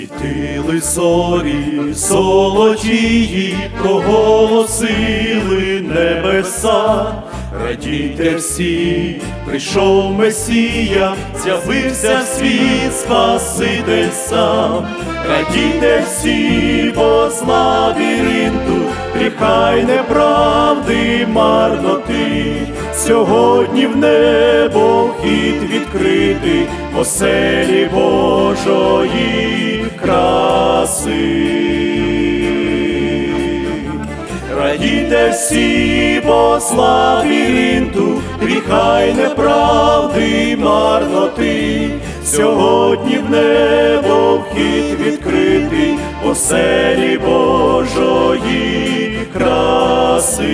Світили зорі, золотії, проголосили небеса, радійте всі, прийшов Месія, з'явився світ, Спаситель сам, радійте всі, бо з лабіринту, гріха й неправди, марноти, сьогодні в небо вхід відкритий, оселі Божої краси. Радійте всі, бо з лабіринту, гріха й неправди, марноти, сьогодні в небо вхід відкритий, оселі Божої краси.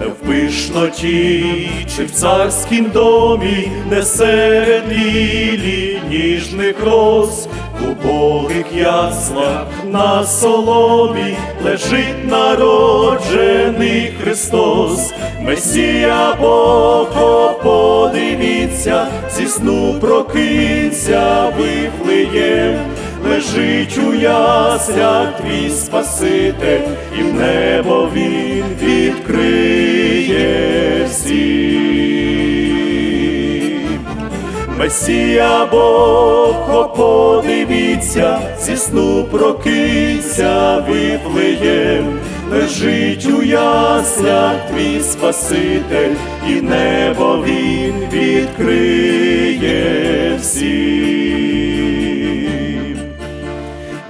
Не в пишноті, чи в царськім домі, не серед лілі ніжних роз, убогих яслах на соломі лежить народжений Христос, Месія Бог, о, подивіться, зі сну прокинься, вифлеєм, лежить у яслях твій Спаситель, і в небо він відкриє Месія Бог, подивіться, зі сну прокинься, виплеєм, лежить у яслях твій Спаситель, і небо він відкриє всім.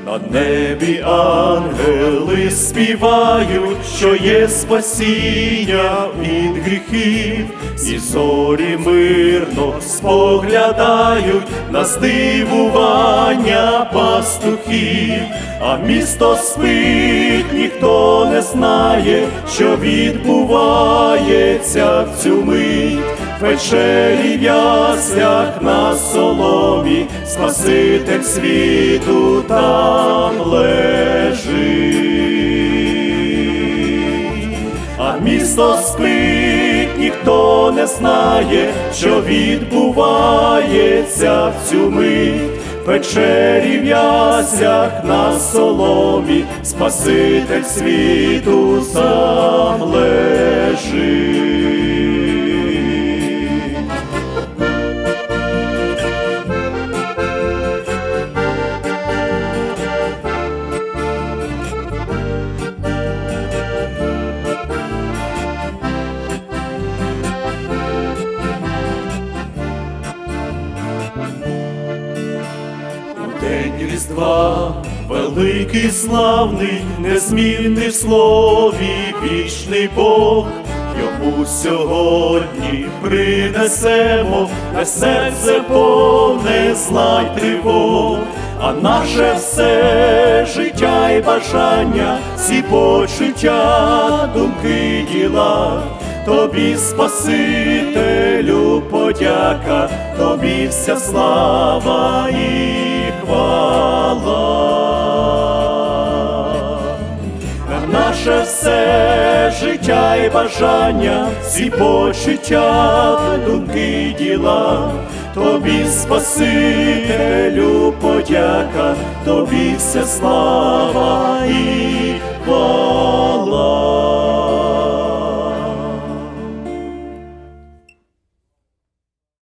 На небі ангели співають, що є спасіння від гріхів, і зорі мирно споглядають на здивування пастухів, а місто спить, ніхто не знає, що відбувається в цю мить. Вечері в на соломі, Спаситель світу там лежить, а місто спить, ніхто не знає, що відбувається в цю мить. Вечері в на соломі, Спаситель світу сам лежить. День Різдва великий славний, незмінний в слові вічний Бог. Йому сьогодні принесемо на серце повне зла й тривог, а наше все життя й бажання, всі почуття, думки, діла. Тобі, Спасителю, подяка, тобі вся слава і наше все життя і бажання, всі почуття, думки діла. Тобі, Спасителю, подяка, тобі вся слава і